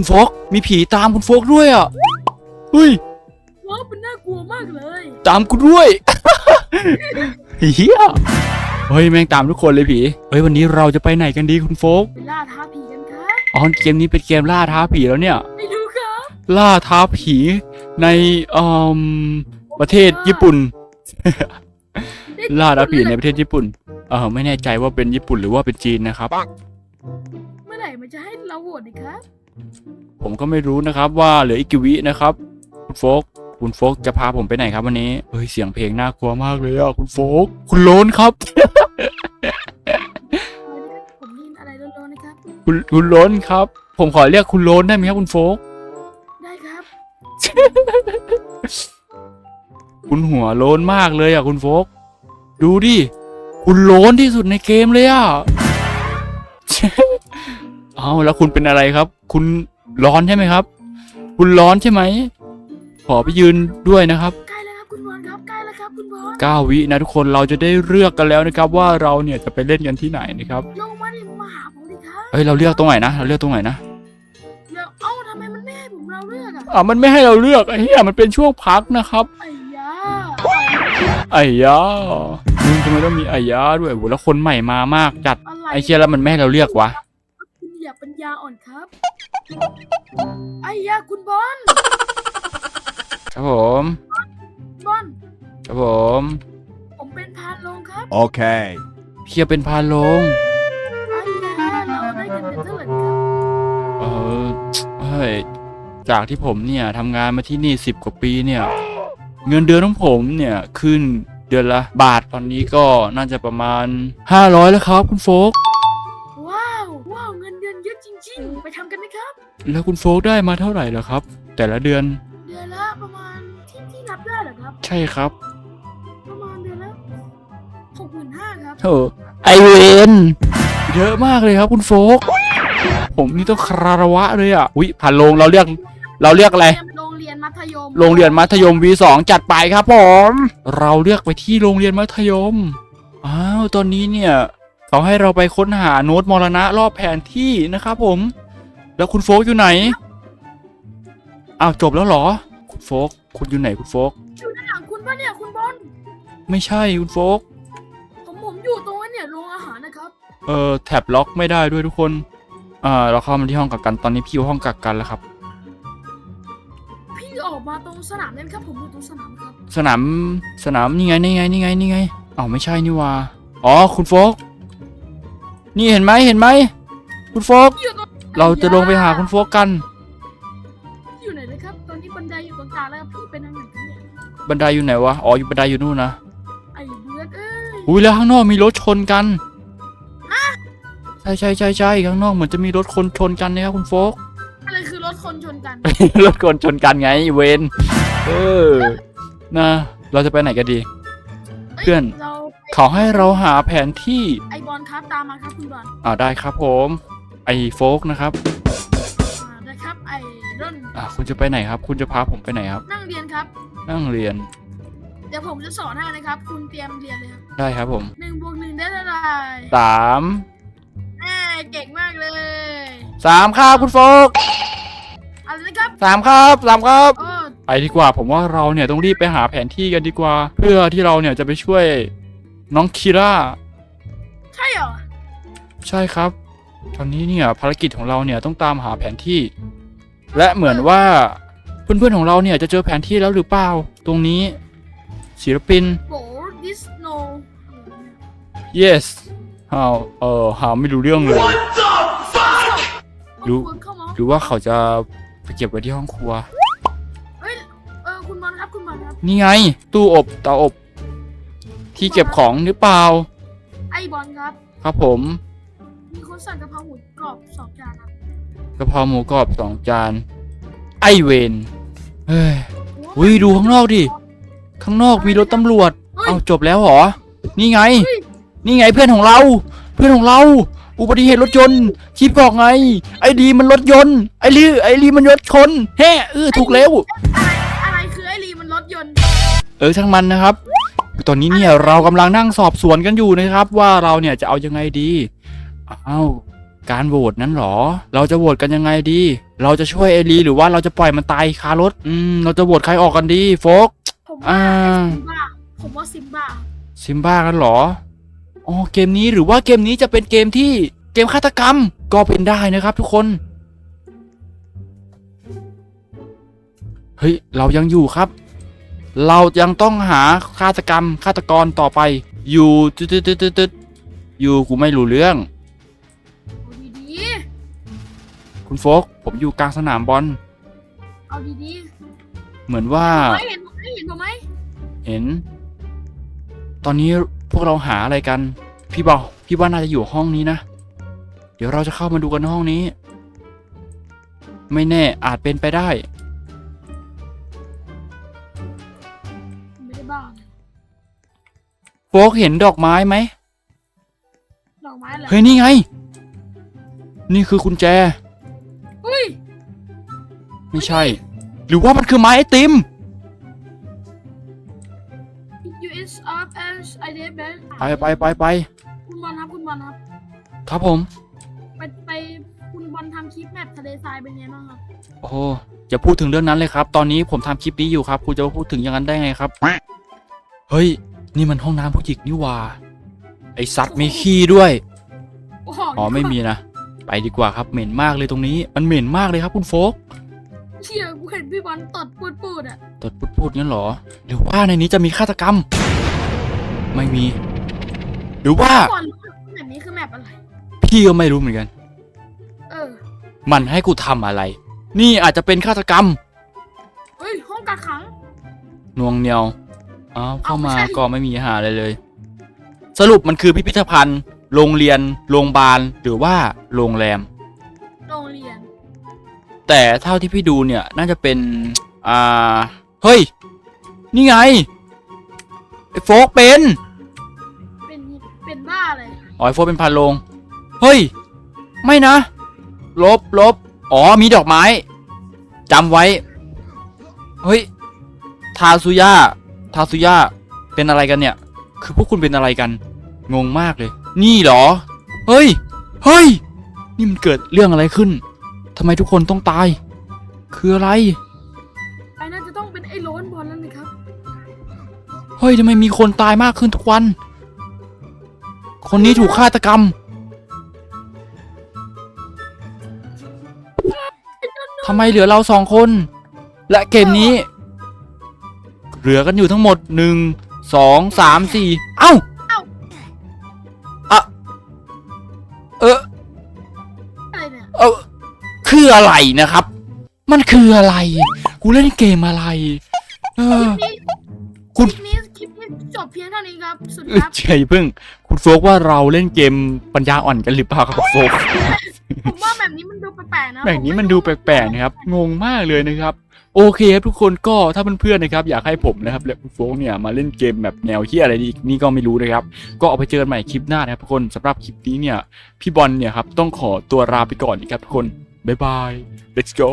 คุณโฟกมีผีตามคุณโฟกด้วยอะเฮ้ยว้าวมันน่ากลัวมากเลยตามกูด้วย เฮียเฮ้ยแม่งตามทุกคนเลยผีเฮ้ยวันนี้เราจะไปไหนกันดีคุณโฟกไปล่าท้าผีกันครับอ๋อเกมนี้เป็นเกมล่าท้าผีแล้วเนี่ยไม่รู้ครับล่าท้าผีในอืมประเทศญี่ปุ่น ล่าท้าผีในประเทศญี่ปุ่นเออไม่แน่ใจว่าเป็นญี่ปุ่นหรือว่าเป็นจีนนะครับ เมื่อไหร่มันจะให้เราโหวตอีกครับ ผมก็ไม่รู้นะครับว่าเหลืออีกกี่วินะครับ คุณโฟกคุณโฟกจะพาผมไปไหนครับวันนี้เฮ้ยเสียงเพลงน่ากลัวมากเลยอะคุณโฟกคุณโลนครับ ผมได้ยินอะไรโลนๆนะครับ คุณคุณโลนครับ ผมขอเรียกคุณโลนได้ไหมครับคุณโฟกได้ครับ คุณหัวโลนมากเลยอะคุณโฟกดูดิคุณโลนที่สุดในเกมเลยอะ เอาแล้วคุณเป็นอะไรครับ คุณร้อนใช่ไหมครับ คุณร้อนใช่ไหม ขอไปยืนด้วยนะครับใกล้แล้วครับคุณบอลครับใกล้แล้วครับคุณบอลเก้าวินะทุกคนเราจะได้เลือกกันแล้วนะครับ ว่าเราเนี่ยจะไปเล่นกันที่ไหนนะครับลงมาดิมาหาผมดิครับเอ้ยเราเลือกตรงไหนนะเราเลือกตรงไหนนะเดี๋ยวเอ้าทำไมมันไม่ให้ผมเราเลือกอะอ่ามันไม่ให้เราเลือกไอ้เหี้ยมันเป็นช่วงพักนะครับไอ้ยาไอ้ยามึงทำไมต้องมีไอ้ยาด้วยโหแล้วคนใหม่มามากจัดอะไรไอ้เชี่ยแล้วมันไม่ให้เราเลือกวะคุณ อย่าปัญญาอ่อนครับ ไอ้ยาคุณบอลครับผมบอลครับผมผมเป็นพานลงครับ Okay. เพียเป็นพาลง ไอ้ยาเราได้เงินเดือนเท่าไหร่ครับเออเฮ้ยจากที่ผมเนี่ยทำงานมาที่นี่สิบกว่าปีเนี่ย เงินเดือนของผมเนี่ยขึ้นเดือนละบาทตอนนี้ก็น่าจะประมาณ 500 แล้วครับ คุณโฟกว้ แล้วคุณโฟกได้มาเท่าไหร่แล้วครับ แต่ละเดือน เดือนละประมาณที่ที่รับได้เหรอครับ ใช่ครับประมาณเดือนละหกหมื่นห้าครับ โอ้ไอเวนเยอะมากเลยครับคุณโฟก ผมนี่ต้องคารวะเลยอะอุ้ยผ่านโรงเราเรียก เราเรียกอะไร โรงเรียนมัธยม โรงเรียนมัธยม V2 จัดไปครับผม เราเลือกไปที่โรงเรียนมัธยม อ้าว ตอนนี้เนี่ย เขาให้เราไปค้นหาโน้ตมรณะรอบแผนที่นะครับผม แล้วคุณโฟกอยู่ไหน อ้าวจบแล้วเหรอ คุณโฟก คุณอยู่ไหนคุณโฟก อยู่ด้านหลังคุณปะเนี่ยคุณบอลไม่ใช่คุณโฟก ผมผมอยู่ตรงนั้นเนี่ยโรงอาหารนะครับเออแท็บล็อกไม่ได้ด้วยทุกคน อ่าเราเข้ามาที่ห้องกักกันตอนนี้พี่อยู่ห้องกักกันแล้วครับ พี่ออกมาตรงสนามนั้นครับผมอยู่ตรงสนามครับสนามสนามนี่ไงนี่ไงนี่ไงนี่ไงอ้าวไม่ใช่นี่หว่าอ๋อคุณโฟก นี่เห็นไหมเห็นไหมคุณโฟกพี่อยู่ตรง เราจะลงไปหาคุณโฟกกันพี่อยู่ไหนเลยครับ ตอนนี้บันไดอยู่ตรงกลางแล้วครับพี่เป็นทางไหนกันเนี่ยบันไดอยู่ไหนวะ อ๋อ อยู่บันไดอยู่นู่นนะ ไอ้เบือดเอ้ยอุ้ยแล้วข้างนอกมีรถชนกัน ใช่ใช่ใช่ใช่ข้างนอกเหมือนจะมีรถคนชนกันนะครับคุณโฟก อะไรคือรถคนชนกัน รถคนชนกันไงเวนเออนะ เราจะไปไหนกันดี เพื่อน เราเขาให้เราหาแผนที่ไอบอลครับตามมาครับคุณบอลอ่าได้ครับผม ไอโฟกนะครับอ่าได้ครับไอ้ร่นอ่าคุณจะไปไหนครับ คุณจะพาผมไปไหนครับ นั่งเรียนครับ นั่งเรียน เดี๋ยวผมจะสอนให้นะครับ คุณเตรียมเรียนเลยครับได้ครับผมหนึ่งบวกหนึ่งได้เท่าไหร่สามแหม่เก่งมากเลยสามครับคุณโฟกอะไรนะครับสามครับสามครับ โอ้ไปดีกว่า ผมว่าเราเนี่ยต้องรีบไปหาแผนที่กันดีกว่า เพื่อที่เราเนี่ยจะไปช่วยน้องคีร่าใช่เหรอ ใช่ครับ ตอนนี้เนี่ยภารกิจของเราเนี่ยต้องตามหาแผนที่ และเหมือนว่าเพื่อนๆของเราเนี่ยจะเจอแผนที่แล้วหรือเปล่า ตรงนี้ศิลปินโบดิสโน yes ฮาวเออหาไม่รู้เรื่องเลย รู้เข้ามาหรือว่าเขาจะไปเก็บไว้ที่ห้องครัวเฮ้ยเออคุณบอลครับคุณบอลครับ นี่ไง ตู้อบเตาอบ ที่เก็บของหรือเปล่า ไอบอลครับ ครับผม มีคนสั่งกะเพราหมูกรอบสองจานครับกะเพราหมูกรอบสองจาน ไอเวนเฮ้ยอุ้ยดูข้างนอกดิ ข้างนอกมีรถตำรวจเฮ้ยเอาจบแล้วเหรอ นี่ไงเฮ้ยนี่ไงเพื่อนของเรา เพื่อนของเรา อุบัติเหตุรถยนต์คิดบอกไง ไอ้ดีมันรถยนต์ ไอ้ลีไอ้ลีมันรถชนแฮ่เออถูกแล้วอะไรอะไรคือไอรีมันรถยนต์ เออช่างมันนะครับ ตอนนี้เนี่ยเรากำลังนั่งสอบสวนกันอยู่นะครับ ว่าเราเนี่ยจะเอายังไงดี อ้าวการโหวตนั้นเหรอ เราจะโหวตกันยังไงดี เราจะช่วยเอลีหรือว่าเราจะปล่อยมันตายคารถ อืม เราจะโหวตใครออกกันดีโฟก ผมอ่าว่า ซิมบ้าผมว่าซิมบ้าซิมบ้ากันเหรอ อ๋อ เกมนี้หรือว่าเกมนี้จะเป็นเกมที่เกมฆาตกรรม ก็เป็นได้นะครับทุกคน เฮ้ย เรายังอยู่ครับ เรายังต้องหาฆาตกรรมฆาตกรต่อไป อยู่ตึ๊ดตึ๊ดตึ๊ดตึ๊ดตึ๊ดอยู่กูไม่รู้เรื่อง คุณโฟกผมอยู่กลางสนามบอลๆเอาดีเหมือนว่า ๆไม่เห็นผมไม่เห็นผมไหมเห็น ตอนนี้พวกเราหาอะไรกัน พี่บอกพี่ว่าน่าจะอยู่ห้องนี้นะ เดี๋ยวเราจะเข้ามาดูกันห้องนี้ ไม่แน่อาจเป็นไปได้ ไม่ได้บ้าโฟกเห็นดอกไม้ไหม ดอกไม้เหรอเฮ้ย นี่ไง นี่คือกุญแจเฮ้ย ไม่ใช่ หรือว่ามันคือไม้ไอติม US of S I D F ไปไปไปไปคุณบอลครับคุณบอลครับ ครับผม ไปไปคุณบอลทำคลิปแมปทะเลทรายเป็นไงบ้างครับ โอ้โหอย่าพูดถึงเรื่องนั้นเลยครับ ตอนนี้ผมทำคลิปนี้อยู่ครับคุณจะมาพูดถึงอย่างนั้นได้ไงครับ เฮ้ย นี่มันห้องน้ำผู้หญิงนี่หว่า ไอสัตว์มีขี้ด้วยโอ้โหอ๋อไม่มีนะ ไปดีกว่าครับเหม็นมากเลยตรงนี้ มันเหม็นมากเลยครับคุณโฟก เชี่ยกูเห็นพี่บอลตดปูดปูดๆอะตดพูดๆงั้นเหรอ หรือว่าในนี้จะมีฆาตกรรม ไม่มี หรือว่าบอลรู้ว่าแมปนี้คือแมปอะไร พี่ก็ไม่รู้เหมือนกัน เออ มันให้กูทำอะไร นี่อาจจะเป็นฆาตกรรมเฮ้ยห้องกักขังนวงเหนียวอ้าวเข้ามาเอาไม่ใช่ ก็ไม่มีหาอะไรเลย สรุปมันคือพิพิธภัณฑ์ โรงเรียน โรงพยาบาล หรือว่าโรงแรมโรงเรียน แต่เท่าที่พี่ดูเนี่ยน่าจะเป็น อ่า เฮ้ย นี่ไงไอ้โฟกเป็น เป็นเป็นบ้าเลยอ๋อไอ้โฟกเป็นพันโลง เฮ้ย ไม่นะ ลบลบอ๋อ มีดอกไม้จำไว้ เฮ้ย ทาซุย่า ทาซุย่า เป็นอะไรกันเนี่ย คือพวกคุณเป็นอะไรกัน งงมากเลย นี่เหรอ เฮ้ย เฮ้ย นี่มันเกิดเรื่องอะไรขึ้น ทำไมทุกคนต้องตาย คืออะไร ไอ้น่าจะต้องเป็นไอ้โล้นบอลแล้วนะครับ เฮ้ยทำไมมีคนตายมากขึ้นทุกวัน คนนี้ถูกฆาตกรรม ทำไมเหลือเราสองคน และเกมนี้ เหลือกันอยู่ทั้งหมดหนึ่งสองสามสี่เอ้า คืออะไรนะครับ มันคืออะไร กูเล่นเกมอะไร เอคลิอปนี้คุณ คลิปนี้คลิปนี้จบเพียงเท่านี้ครับ สุดเอ้ยครับ เฉยพึ่ง คุณโฟกว่าเราเล่นเกมปัญญาอ่อนกันหรือเปล่าครับโฟก ผมว่าแบบนี้มันดูแปลกๆนะแบบนี้มันดูแปลกๆนะครับ งงมากเลยนะครับ โอเคครับทุกคนก็ถ้าเพื่อนๆนะครับ อยากให้ผมนะครับและคุณโฟกเนี่ยมาเล่นเกมแบบแนวที่อะไรอีกนี่ก็ไม่รู้นะครับ ก็เอาไปเจอกันใหม่คลิปหน้านะครับทุกคนสำหรับคลิปนี้เนี่ยพี่บอลเนี่ยครับต้องขอตัวลาไปก่อนนะครับทุกคน บ๊ายบาย let's go